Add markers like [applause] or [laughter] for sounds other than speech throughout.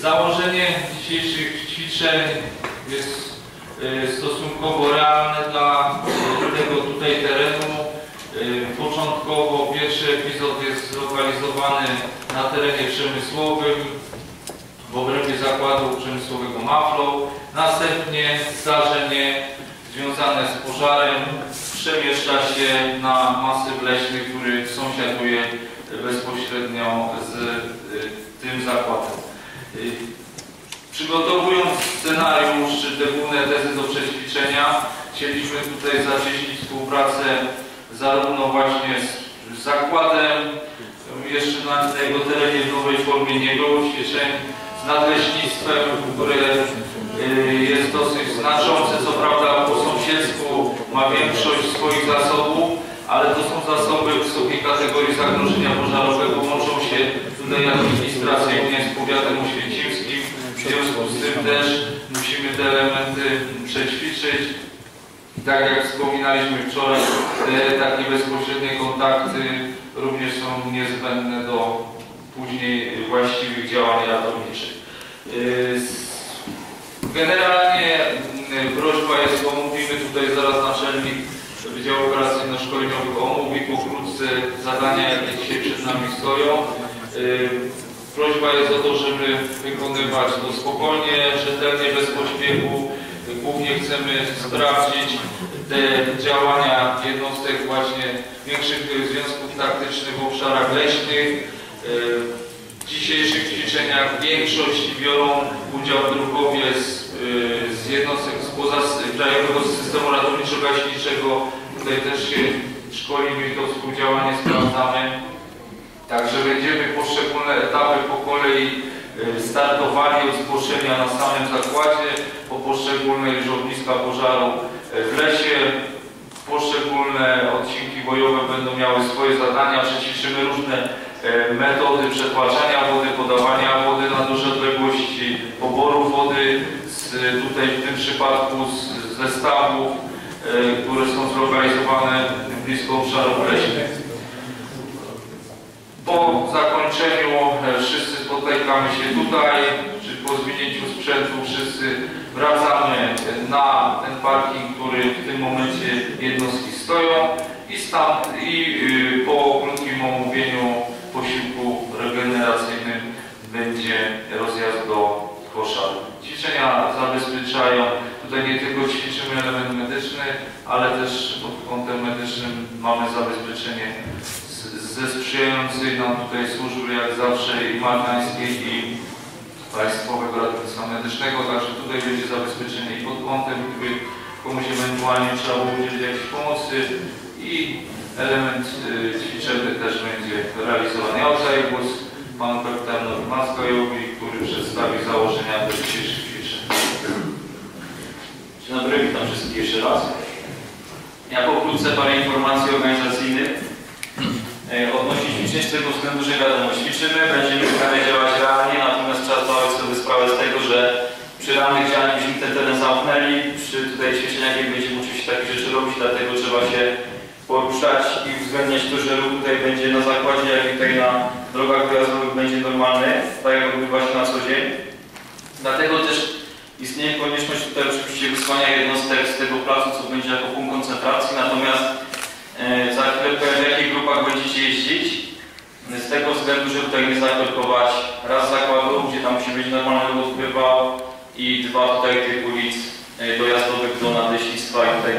Założenie dzisiejszych ćwiczeń jest y, stosunkowo realne dla y, tego tutaj terenu. Y, Początkowo pierwszy epizod jest zlokalizowany na terenie przemysłowym w obrębie zakładu przemysłowego Maflow. Następnie zdarzenie związane z pożarem przemieszcza się na masyw leśny, który sąsiaduje bezpośrednio z tym zakładem. Y, Przygotowując scenariusz czy te główne tezy do przećwiczenia, chcieliśmy tutaj zacieśnić współpracę zarówno właśnie z, zakładem, jeszcze na jego terenie w nowej formie nie było ćwiczeń, z nadleśnictwem, które y, jest dosyć znaczące, co prawda po sąsiedztwu ma większość swoich zasobów, ale to są zasoby wysokiej kategorii zagrożenia pożarowego, łączą się tutaj administracyjnie z powiatem oświęcimskim, w związku z tym też musimy te elementy przećwiczyć. Tak jak wspominaliśmy wczoraj, takie bezpośrednie kontakty również są niezbędne do później właściwych działań ratowniczych. Yy, Generalnie mm, prośba jest, omówimy tutaj zaraz naczelnik Wydziału Operacyjno-Szkoleniowych omówi pokrótce zadania, jakie dzisiaj przed nami stoją. Yy, Prośba jest o to, żeby wykonywać to spokojnie, rzetelnie, bez pośpiechu. Głównie chcemy sprawdzić te działania jednostek właśnie większych związków taktycznych w obszarach leśnych. Yy, W dzisiejszych ćwiczeniach większość biorą udział druhowie z, yy, z jednostek spoza krajowego systemu ratowniczo-gaśniczego. Tutaj też się szkolimy to współdziałanie sprawdzamy. Także będziemy poszczególne etapy po kolei y, startowali od zgłoszenia na samym zakładzie, po poszczególne już ogniska pożaru y, w lesie. Poszczególne odcinki bojowe będą miały swoje zadania. Przećwiczymy różne y, metody przetłaczania wody, podawania wody na duże odległości, poboru wody z, tutaj w tym przypadku z, z zestawów, które są zlokalizowane blisko obszarów leśnych. Po zakończeniu e, wszyscy spotykamy się tutaj, czy po zmienięciu sprzętu wszyscy wracamy na ten parking, który w tym momencie jednostki stoją i, stan, i y, po krótkim omówieniu posiłku regeneracyjnym będzie rozjazd do koszaru. Ćwiczenia zabezpieczają, tutaj nie tylko ćwiczymy element medyczny, ale też pod kątem medycznym mamy zabezpieczenie ze sprzyjającej nam tutaj służby jak zawsze i martańskiej i Państwowego Ratownictwa Medycznego, także tutaj będzie zabezpieczenie i pod kątem, gdyby komuś ewentualnie trzeba było udzielić jakiejś pomocy i element y, też będzie realizowany. Ja oddaję głos panu kapitanowi Maskajowi, który przedstawi założenia do dzisiejszych. Dobry, witam wszystkich jeszcze raz. Ja pokrótce parę informacji organizacyjnych. E, odnośnie ćwiczeń z tego względu, że wiadomo, ćwiczymy, będziemy starali działać realnie, natomiast trzeba zdawać sobie sprawę z tego, że przy realnych działaniach byśmy ten teren zamknęli, przy tutaj ćwiczeniach nie będziemy oczywiście takich rzeczy robić, dlatego trzeba się poruszać i uwzględniać to, że ruch tutaj będzie na zakładzie, jak i tutaj na drogach wyjazdowych będzie normalny, tak jak odbywa się na co dzień. Dlatego też istnieje konieczność tutaj oczywiście wysłania jednostek z tego placu, co będzie jako punkt koncentracji, natomiast E, za chwilę powiem, w jakich grupach będziecie jeździć. Z tego względu, żeby tutaj nie zakorkować raz zakładu, gdzie tam musi być normalny odbywał i dwa tutaj tych ulic e, dojazdowych do nadleśnictwa i tutaj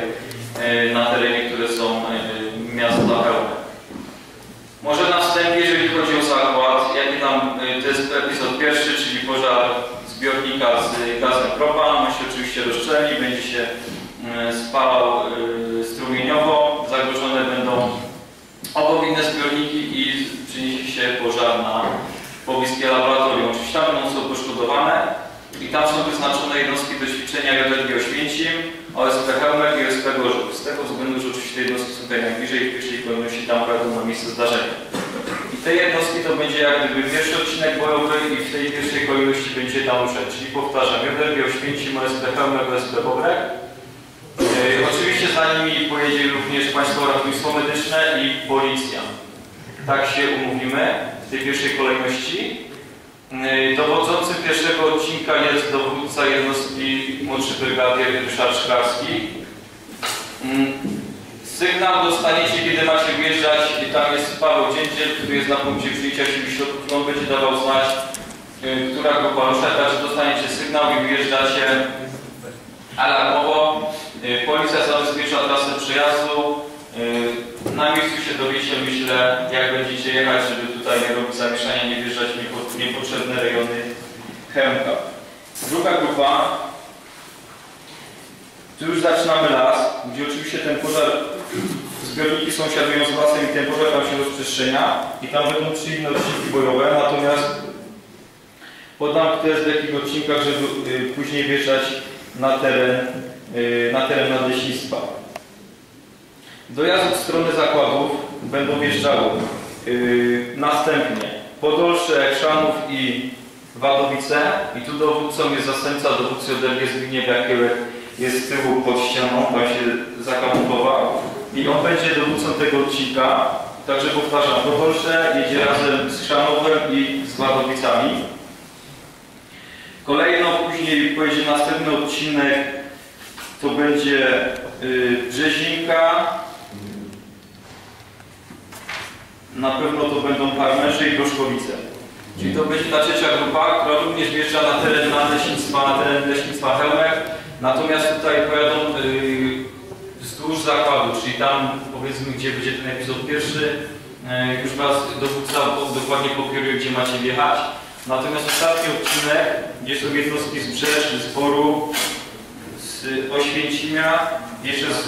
e, na terenie, które są miasta pełne. Może na wstępie, jeżeli chodzi o zakład, jaki tam, to jest epizod pierwszy, czyli pożar zbiornika z gazem propan. On się oczywiście rozszczelni, będzie się spalał strumieniowo, zagrożone będą obowinne zbiorniki i przyniesie się pożar na pobliskie laboratorium. Oczywiście tam będą są poszkodowane i tam są wyznaczone jednostki do ćwiczenia JLG Oświęcim, OSP Helmer i OSP Gorzów. Z tego względu, że oczywiście jednostki są tutaj najbliżej w pierwszej kolejności tam pojadą na miejsce zdarzenia. I te jednostki to będzie jak gdyby pierwszy odcinek bojowy i w tej pierwszej kolejności będzie tam ruszać. Czyli powtarzam, JLG Oświęcim, OSP Helmer, OSP Bobrek. E, oczywiście za nimi pojedzie również Państwowe Ratownictwo Medyczne i Policja. Tak się umówimy w tej pierwszej kolejności. Yy, Dowodzący pierwszego odcinka jest dowódca jednostki młodszy brygadier Ryszard Szklarski. Mm, Sygnał dostaniecie, kiedy macie wjeżdżać i tam jest Paweł Dziędziel, który jest na punkcie przyjęcia sił środków. On będzie dawał znać, yy, która grupa rusza, także dostaniecie sygnał i wyjeżdżacie alarmowo. Yy, Policja zabezpiecza trasę przejazdu. Yy, Na miejscu się dowiecie, myślę, jak będziecie jechać, żeby tutaj nie robić zamieszania, nie wjeżdżać w niepo- w niepotrzebne rejony Chemka. Druga grupa, tu już zaczynamy las, gdzie oczywiście ten pożar, zbiorniki sąsiadują z lasem i ten pożar tam się rozprzestrzenia i tam będą trzy inne odcinki bojowe, natomiast podam też w jakich odcinkach, żeby y, później wjeżdżać na teren, y, na teren nadleśnictwa. Dojazd od strony zakładów będą wjeżdżały yy, następnie Podolsze, Chrzanów i Wadowice i tu dowódcą jest zastępca dowódcy ODR Zbigniew Jakiełek jest z tyłu pod ścianą, tam się zakamuflował i on będzie dowódcą tego odcinka także powtarzam, Podolsze jedzie razem z Chrzanowem i z Wadowicami kolejno później pojedzie następny odcinek to będzie yy, Brzezinka na pewno to będą Parmerzy i Gorzkowice. Czyli to będzie ta trzecia grupa, która również wjeżdża na teren nadleśnictwa, na teren leśnictwa Chełmek. Natomiast tutaj pojadą yy, wzdłuż zakładu, czyli tam powiedzmy, gdzie będzie ten epizod pierwszy, yy, już Was dowódca dokładnie pokieruje, gdzie macie wjechać. Natomiast ostatni odcinek, gdzie są jednostki z Brzesz, z Boru, z Oświęcimia, jeszcze z...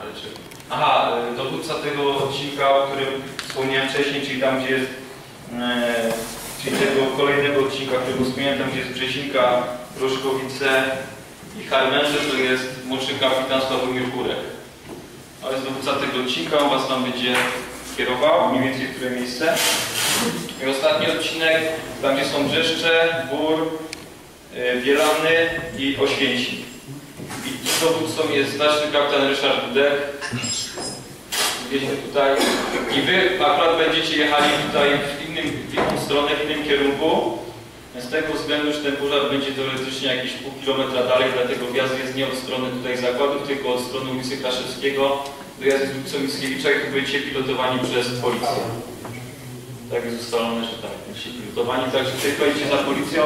Ale? Aha, e, dowódca tego odcinka, o którym wspomniałem wcześniej, czyli tam, gdzie jest, e, czyli tego kolejnego odcinka, którego wspomniałem, tam, gdzie jest Brzezinka, Rożkowice i Harmenże, to jest młodszy kapitan Sławomir Kurek. To jest dowódca tego odcinka, on Was tam będzie kierował, mniej więcej w które miejsce. I ostatni odcinek, tam gdzie są Brzeszcze, Bór, e, Bielany i Oświęcim. I dowódcą jest znaczny kapitan Ryszard Dudek. Wiecie tutaj. I wy akurat będziecie jechali tutaj w, innym, w inną stronę, w innym kierunku. Z tego względu, że ten pożar będzie teoretycznie jakieś pół kilometra dalej, dlatego wjazd jest nie od strony tutaj zakładów, tylko od strony ulicy Kraszewskiego. Dojazd jest ulicą Mickiewicza i będziecie pilotowani przez policję. Tak jest ustalone, że tak, będziecie pilotowani. Także pojedziecie za policją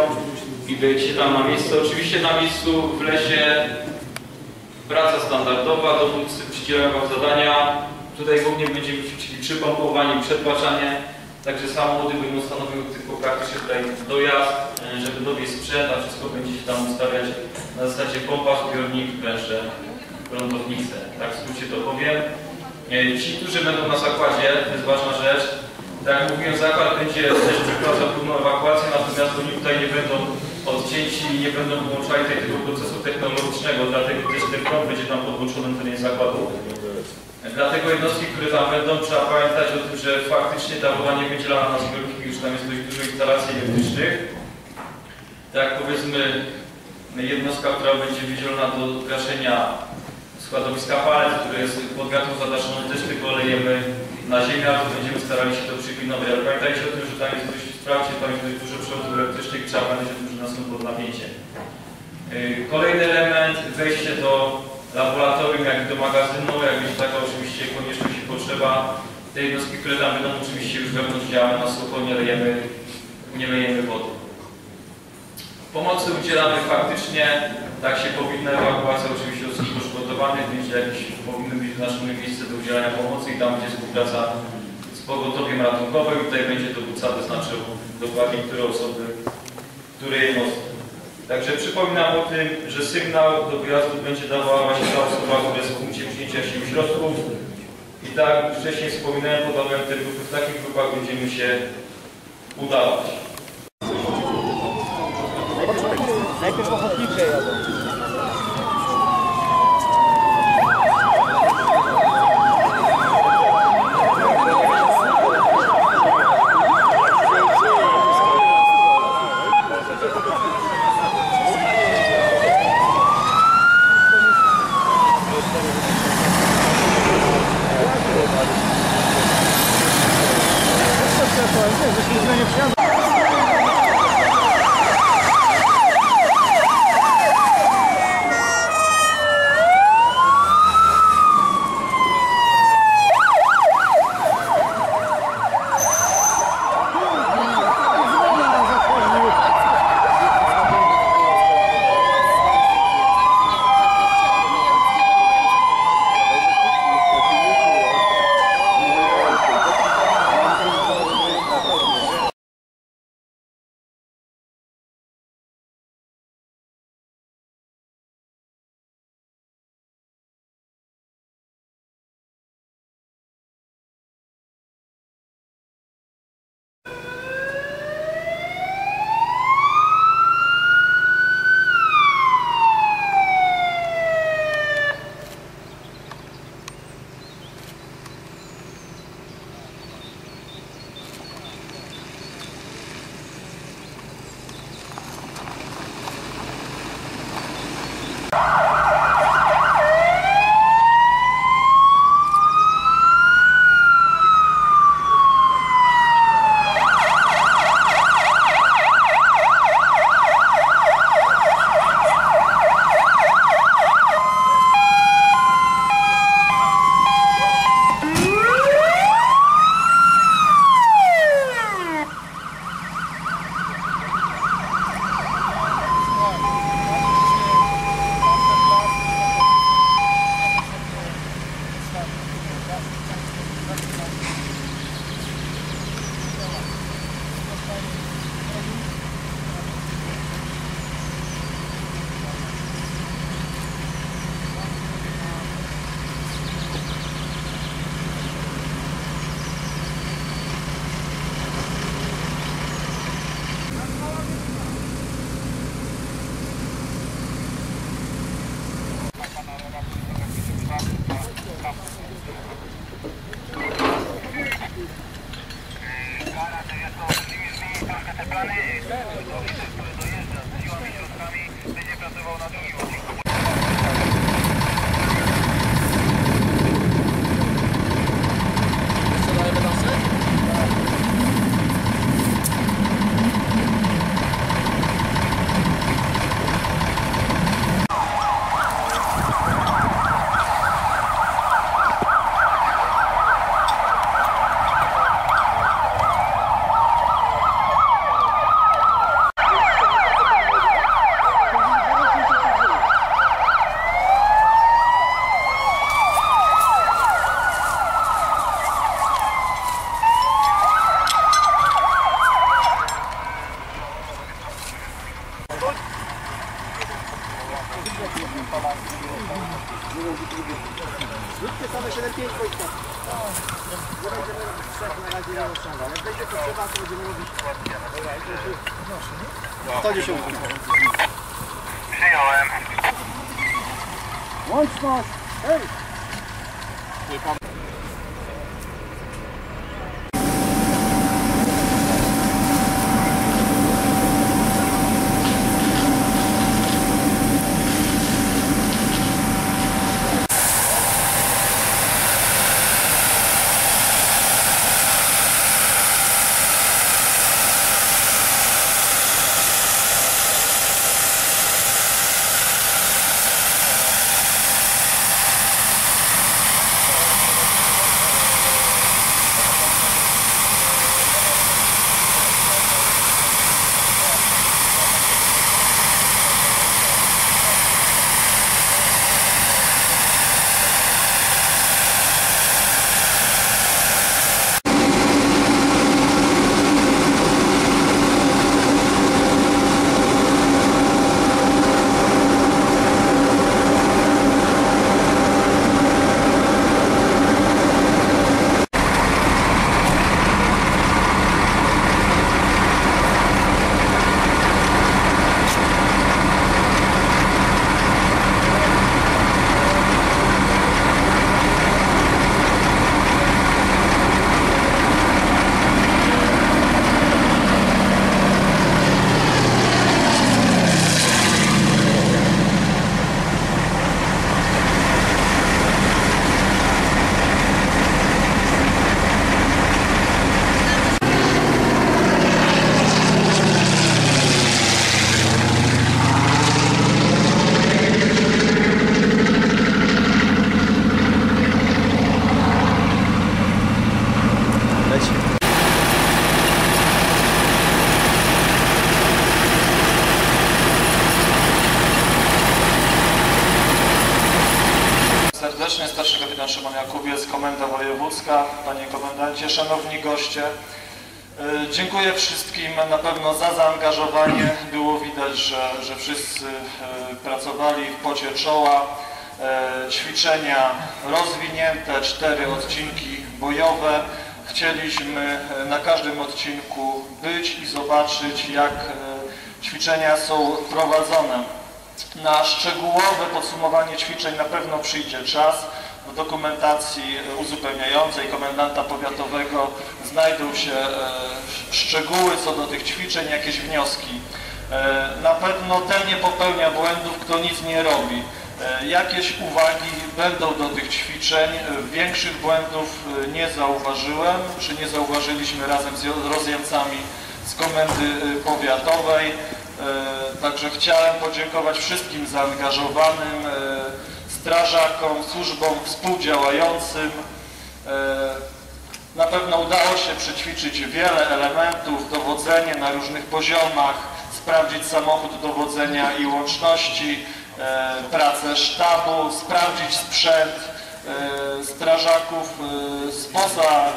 i będziecie tam na miejscu. Oczywiście na miejscu w lesie praca standardowa, dowódcy przydzielają wam zadania. Tutaj głównie będziemy ćwiczyli przypompowanie, przetłaczanie. Także samochody będą stanowiły tylko praktycznie tutaj dojazd, e, żeby dowieść sprzęt, a wszystko będzie się tam ustawiać na zasadzie pompa, zbiornik, węże, prądownice. Tak w skrócie to powiem. E, Ci, którzy będą na zakładzie, to jest ważna rzecz, tak jak mówiłem, zakład będzie też przeprowadzał pełną ewakuację, natomiast oni tutaj nie będą odcięci i nie będą włączali tego procesu technologicznego, dlatego też ten prąd będzie tam podłączony na terenie zakładu. Dlatego jednostki, które tam będą, trzeba pamiętać o tym, że faktycznie ta woda nie będzie lana na zbiorniki, już tam jest dość dużo instalacji elektrycznych. Tak powiedzmy, jednostka, która będzie wydzielona do gaszenia składowiska palet, które jest pod wiatru zadaszone, też tylko lejemy na ziemię, to będziemy starali się to przypilnować. Ale pamiętajcie o tym, że tam jest dość, sprawdźcie, tam jest dość dużo przewodów elektrycznych, trzeba pamiętać o tym, że nas są pod napięciem. Yy, Kolejny element, wejście do laboratorium, jak i do magazynu, jak będzie taka oczywiście konieczność i potrzeba. Te jednostki, które tam będą oczywiście już wewnątrz działają na sucho, nie lejemy, nie lejemy wody. Pomocy udzielamy faktycznie, tak się powinna ewakuacja oczywiście osób poszkodowanych, będzie jakieś, powinno być wyznaczone miejsce do udzielania pomocy i tam będzie współpraca z pogotowiem ratunkowym tutaj będzie dowódca wyznaczył dokładnie, które osoby, które jednostki. Także przypominam o tym, że sygnał do wyjazdu będzie dawała właśnie ta osoba, która jest w punkcie przyjęcia sił środków. I tak jak wcześniej wspominałem, podałem te grupy, w takich grupach będziemy się udawać. Najpierw ochotnicze jadą. ったでし Dziękuję wszystkim na pewno za zaangażowanie. Było widać, że, że wszyscy e, pracowali w pocie czoła. E, Ćwiczenia rozwinięte, cztery odcinki bojowe. Chcieliśmy e, na każdym odcinku być i zobaczyć, jak e, ćwiczenia są prowadzone. Na szczegółowe podsumowanie ćwiczeń na pewno przyjdzie czas. W dokumentacji uzupełniającej komendanta powiatowego znajdą się e, szczegóły co do tych ćwiczeń, jakieś wnioski. E, Na pewno ten nie popełnia błędów, kto nic nie robi. E, Jakieś uwagi będą do tych ćwiczeń. Większych błędów nie zauważyłem, czy nie zauważyliśmy razem z rozjemcami z komendy powiatowej. Także chciałem podziękować wszystkim zaangażowanym, strażakom, służbom współdziałającym. E, Na pewno udało się przećwiczyć wiele elementów, dowodzenie na różnych poziomach, sprawdzić samochód dowodzenia i łączności, e, pracę sztabu, sprawdzić sprzęt, e, strażaków spoza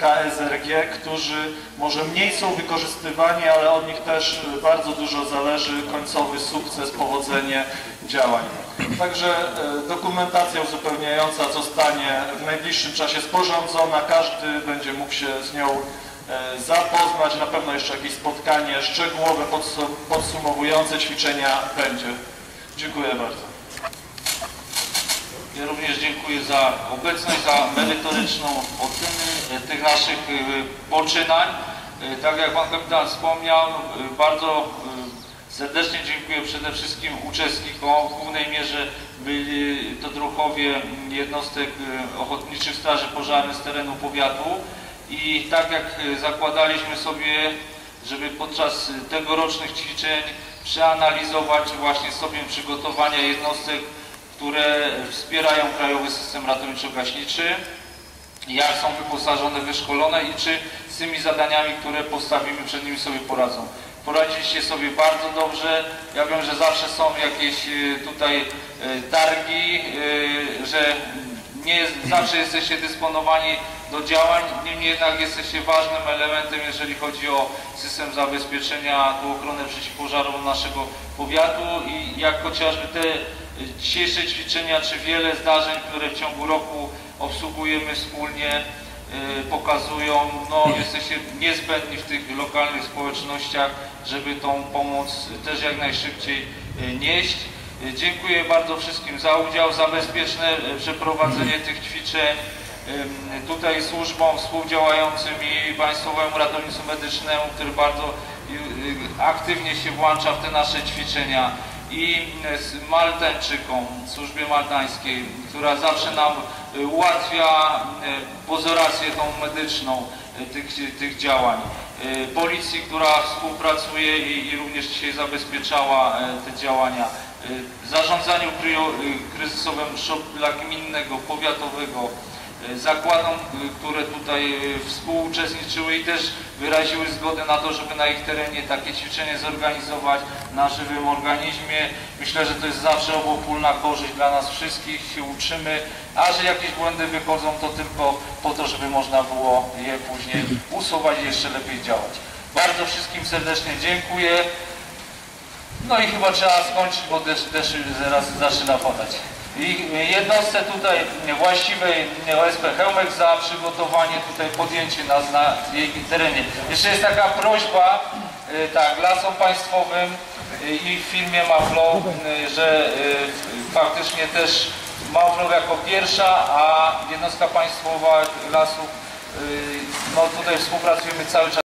KSRG, którzy może mniej są wykorzystywani, ale od nich też bardzo dużo zależy końcowy sukces, powodzenie działań. Także e, dokumentacja uzupełniająca zostanie w najbliższym czasie sporządzona, każdy będzie mógł się z nią e, zapoznać, na pewno jeszcze jakieś spotkanie szczegółowe, podsum- podsumowujące ćwiczenia będzie. Dziękuję bardzo. Ja również dziękuję za obecność, za merytoryczną ocenę e, tych naszych poczynań. Tak jak Pan Kapitan wspomniał, bardzo serdecznie dziękuję przede wszystkim uczestnikom. W głównej mierze byli to druhowie jednostek e, Ochotniczych Straży Pożarnych z terenu powiatu. I tak jak e, zakładaliśmy sobie, żeby podczas tegorocznych ćwiczeń przeanalizować właśnie stopień przygotowania jednostek które wspierają Krajowy System Ratowniczo-Gaśniczy, jak są wyposażone, wyszkolone i czy z tymi zadaniami, które postawimy przed nimi sobie poradzą. Poradziliście sobie bardzo dobrze. Ja wiem, że zawsze są jakieś e, tutaj e, targi, e, że nie zawsze jesteście dysponowani do działań, niemniej jednak jesteście ważnym elementem, jeżeli chodzi o system zabezpieczenia, tą ochronę przeciwpożarową naszego powiatu i jak chociażby te dzisiejsze ćwiczenia, czy wiele zdarzeń, które w ciągu roku obsługujemy wspólnie, pokazują, no [laughs] jesteście niezbędni w tych lokalnych społecznościach, żeby tą pomoc też jak najszybciej y, nieść. Y, Dziękuję bardzo wszystkim za udział, za bezpieczne y, przeprowadzenie tych ćwiczeń. Tutaj służbom współdziałającym i Państwowemu Ratownictwu Medycznemu, który bardzo y, y, aktywnie się włącza w te nasze ćwiczenia i y, z Maltańczykom, służbie maltańskiej, która zawsze nam y, ułatwia y, pozorację tą medyczną tych, tych działań. Policji, która współpracuje i, i również dzisiaj zabezpieczała te działania. Zarządzaniu kryzysowym szopla gminnego, powiatowego, zakładom, y, które tutaj y, współuczestniczyły i też wyraziły zgodę na to, żeby na ich terenie takie ćwiczenie zorganizować na żywym organizmie. Myślę, że to jest zawsze obopólna korzyść dla nas wszystkich, się uczymy, a że jakieś błędy wychodzą, to tylko po to, żeby można było je później usuwać i jeszcze lepiej działać. Bardzo wszystkim serdecznie dziękuję. No i chyba trzeba skończyć, bo deszcz, deszcz zaraz zaczyna padać. I jednostce tutaj właściwej OSP Chełmek za przygotowanie, tutaj podjęcie nas na jej terenie. Jeszcze jest taka prośba, tak, lasom państwowym i firmie Maflow, y, że faktycznie też Maflow jako pierwsza, a jednostka państwowa lasów, no tutaj współpracujemy cały czas.